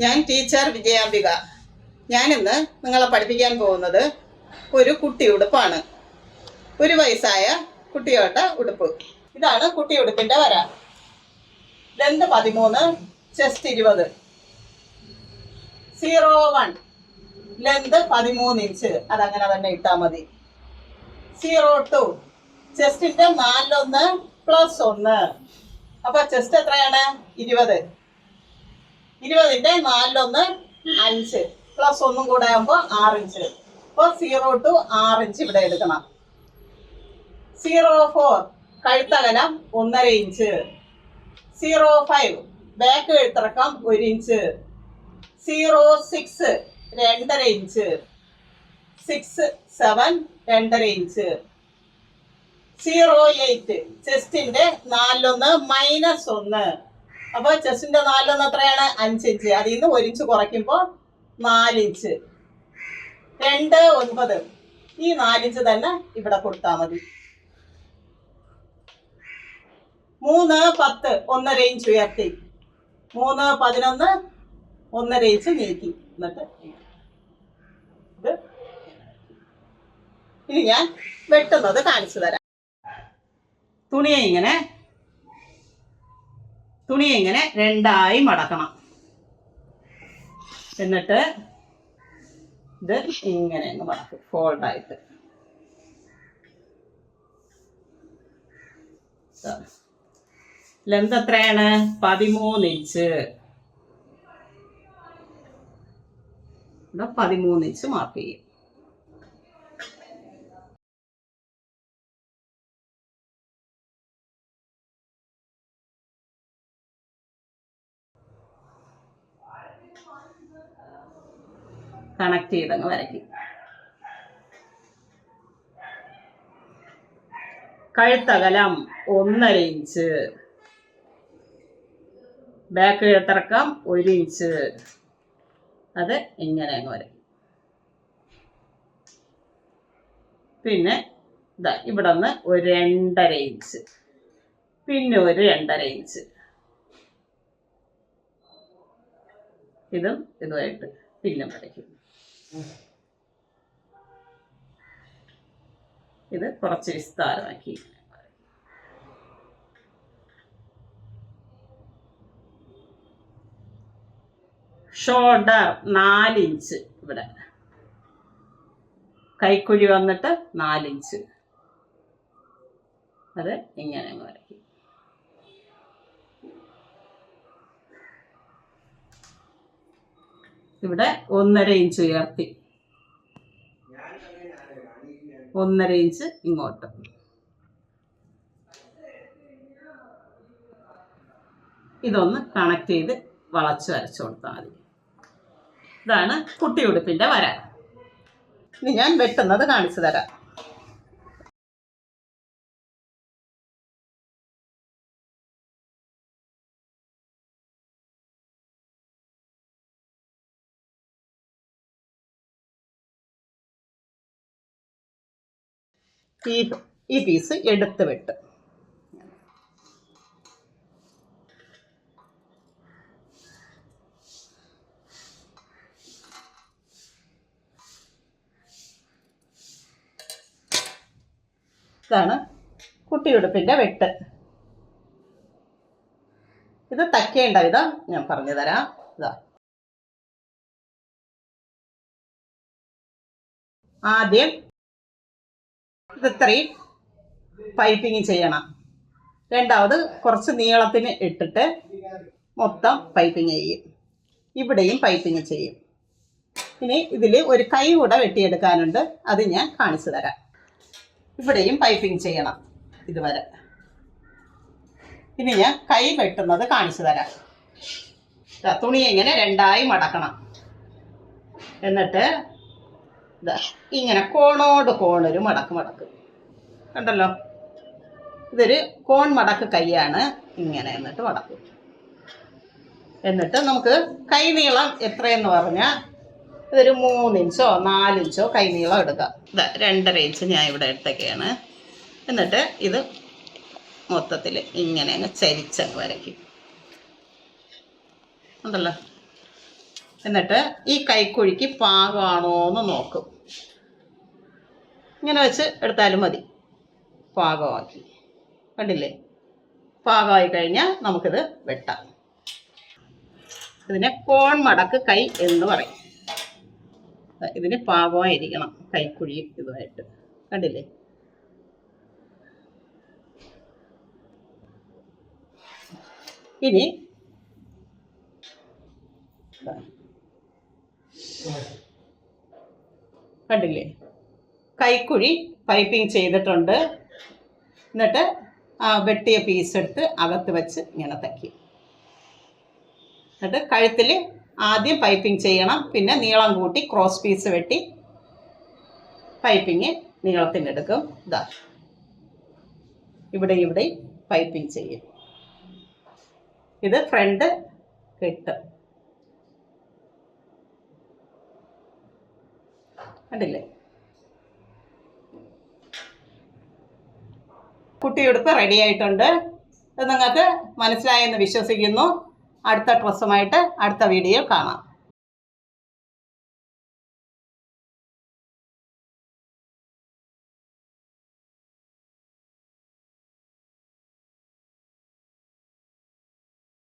ഞാൻ ടീച്ചർ വിജയാംബിക ഞാനിന്ന് നിങ്ങളെ പഠിപ്പിക്കാൻ പോകുന്നത് ഒരു കുട്ടി ഉടുപ്പാണ്. ഒരു വയസ്സായ കുട്ടിയോട്ട ഉടുപ്പ്. ഇതാണ് കുട്ടി ഉടുപ്പിന്റെ വര. രണ്ട് പതിമൂന്ന് ചെസ്റ്റ് ഇരുപത്. സീറോ വൺ ലെന്ത് പതിമൂന്ന് ഇഞ്ച് അതങ്ങനെ തന്നെ ഇട്ടാൽ മതി. സീറോ ടു ചെസ്റ്റിന്റെ നാലിലൊന്ന് പ്ലസ് ഒന്ന്. അപ്പോൾ ചെസ്റ്റ് എത്രയാണ്? ഇരുപത്. ഇരുപതിന്റെ നാലിലൊന്ന് അഞ്ച്. പ്ലസ് ഒന്നും കൂടെ ആകുമ്പോൾ ആറ് ഇഞ്ച് അപ്പോൾ സീറോ ടു ആറ് ഇഞ്ച് ഇവിടെ എടുക്കണം. സീറോ ഫോർ കഴുത്തകലം ഒന്നര ഇഞ്ച്. സീറോ ഫൈവ് ബാക്ക് കഴുത്തിറക്കം ഒരു ഇഞ്ച്. സീറോ സിക്സ് രണ്ടര ഇഞ്ച്. സിക്സ് സെവൻ രണ്ടര ഇഞ്ച്. സീറോ എയ്റ്റ് ചെസ്റ്റിന്റെ നാലിലൊന്ന് മൈനസ് ഒന്ന്. അപ്പോൾ ചെസ്സിന്റെ നാലിലൊന്ന് എത്രയാണ്? അഞ്ച് ഇഞ്ച് അതിൽ നിന്ന് ഒരു ഇഞ്ച് കുറയ്ക്കുമ്പോൾ നാലിഞ്ച് രണ്ട് ഒൻപത്. ഈ നാലിഞ്ച് തന്നെ ഇവിടെ കൊടുത്താൽ മതി. മൂന്ന് പത്ത് ഒന്നര ഇഞ്ച് ഉയർത്തി. മൂന്ന് പതിനൊന്ന് ഒന്നര ഇഞ്ച് നീക്കി. എന്നിട്ട് ഇനി ഞാൻ വെട്ടുന്നത് കാണിച്ചു തരാം. തുണിയെ ഇങ്ങനെ തുണിയെ ഇങ്ങനെ രണ്ടായി മടക്കണം. എന്നിട്ട് ഇത് ഇങ്ങനെ അങ്ങ് മടക്കും ഫോൾഡായിട്ട് ലെന്ത് എത്രയാണ്? പതിമൂന്ന് ഇഞ്ച്. പതിമൂന്ന് ഇഞ്ച് മാർക്ക് ചെയ്യും. കണക്ട് ചെയ്തങ്ങ് വരയ്ക്കും. കഴുത്തകലം ഒന്നര ഇഞ്ച്. ബാക്ക് കഴുത്തിറക്കം ഒരു ഇഞ്ച്. അത് ഇങ്ങനെ അങ്ങ് വരയ്ക്കും. പിന്നെ ഇതാ ഇവിടെ നിന്ന് ഒരു രണ്ടര ഇഞ്ച്. പിന്നെ ഒരു രണ്ടര ഇഞ്ച്. ഇതും ഇതുമായിട്ട് പിന്നെ വരയ്ക്കും. ഇത് കുറച്ച് വിസ്താരമാക്കി. ഷോൾഡർ നാലിഞ്ച് ഇവിടെ. കൈക്കുഴി വന്നിട്ട് നാലിഞ്ച്. അത് ഇങ്ങനെ അങ്ങ് വരയ്ക്കും ഇവിടെ ഒന്നര ഇഞ്ച് ഉയർത്തി. ഒന്നര ഇഞ്ച് ഇങ്ങോട്ട്. ഇതൊന്ന് കണക്ട് ചെയ്ത് വളച്ച് വരച്ചു കൊടുത്താൽ മതി. ഇതാണ് കുട്ടി ഉടുപ്പിന്റെ വര. ഇനി ഞാൻ വെട്ടുന്നത് കാണിച്ചു തരാം. ഈ ഈ പീസ് എടുത്ത് വെട്ട്. ഇതാണ് കുട്ടിയുടുപ്പിന്റെ വെട്ട്. ഇത് തക്കേണ്ട വിധം ഞാൻ പറഞ്ഞു തരാം. ഇതാ. ആദ്യം ഇത് ഇത്രയും പൈപ്പിങ് ചെയ്യണം. രണ്ടാമത് കുറച്ച് നീളത്തിന് ഇട്ടിട്ട് മൊത്തം പൈപ്പിങ് ചെയ്യും. ഇവിടെയും പൈപ്പിങ് ചെയ്യും. ഇനി ഇതിൽ ഒരു കൈ കൂടെ വെട്ടിയെടുക്കാനുണ്ട്. അത് ഞാൻ കാണിച്ചു തരാം. ഇവിടെയും പൈപ്പിങ് ചെയ്യണം ഇതുവരെ. ഇനി ഞാൻ കൈ വെട്ടുന്നത് കാണിച്ചു തരാം. തുണി ഇങ്ങനെ രണ്ടായി മടക്കണം. എന്നിട്ട് ദാ ഇങ്ങനെ കോണോട് കോണൊരു മടക്ക് മടക്ക്. കണ്ടല്ലോ? ഇതൊരു കോൺ മടക്ക് കൈയാണ് ഇങ്ങനെ എന്നിട്ട് മടക്കും. എന്നിട്ട് നമുക്ക് കൈനീളം എത്രയെന്ന് പറഞ്ഞാൽ ഇതൊരു മൂന്നിഞ്ചോ നാലിഞ്ചോ കൈനീളം എടുക്കാം ഇതാ രണ്ടര ഇഞ്ച് ഞാൻ ഇവിടെ എടുത്തൊക്കെയാണ് എന്നിട്ട് ഇത് മൊത്തത്തിൽ ഇങ്ങനെ അങ്ങ് ചരിച്ചങ്ങ് വരയ്ക്കും. ഉണ്ടല്ലോ? എന്നിട്ട് ഈ കൈക്കുഴിക്ക് പാകമാണോ എന്ന് നോക്കും. ഇങ്ങനെ വെച്ച് എടുത്താലും മതി. പാകമാക്കി. കണ്ടില്ലേ? പാകമായി കഴിഞ്ഞാൽ നമുക്കിത് വെട്ടാം. ഇതിനെ കോൺ മടക്ക് കൈ എന്ന് പറയും. ഇതിന് പാകമായിരിക്കണം കൈക്കുഴി ഇതുമായിട്ട്. കണ്ടില്ലേ? ഇനി കണ്ടില്ലേ? കൈക്കുഴി പൈപ്പിംഗ് ചെയ്തിട്ടുണ്ട്. എന്നിട്ട് വെട്ടിയ പീസ് എടുത്ത് അകത്ത് വെച്ച് ഇങ്ങനെ തയ്ക്കും. എന്നിട്ട് കഴുത്തിൽ ആദ്യം പൈപ്പിംഗ് ചെയ്യണം. പിന്നെ നീളം കൂട്ടി ക്രോസ് പീസ് വെട്ടി പൈപ്പിങ് നീളത്തിനെടുക്കും ഇതാ ഇവിടെ ഇവിടെ പൈപ്പിംഗ് ചെയ്യും. ഇത് ഫ്രണ്ട് കെട്ട് കണ്ടില്ലേ? കുട്ടിയുടുപ്പ് റെഡി ആയിട്ടുണ്ട്. നിങ്ങൾക്ക് മനസ്സിലായെന്ന് വിശ്വസിക്കുന്നു. അടുത്ത ഡ്രസ്സുമായിട്ട് അടുത്ത വീഡിയോ കാണാം.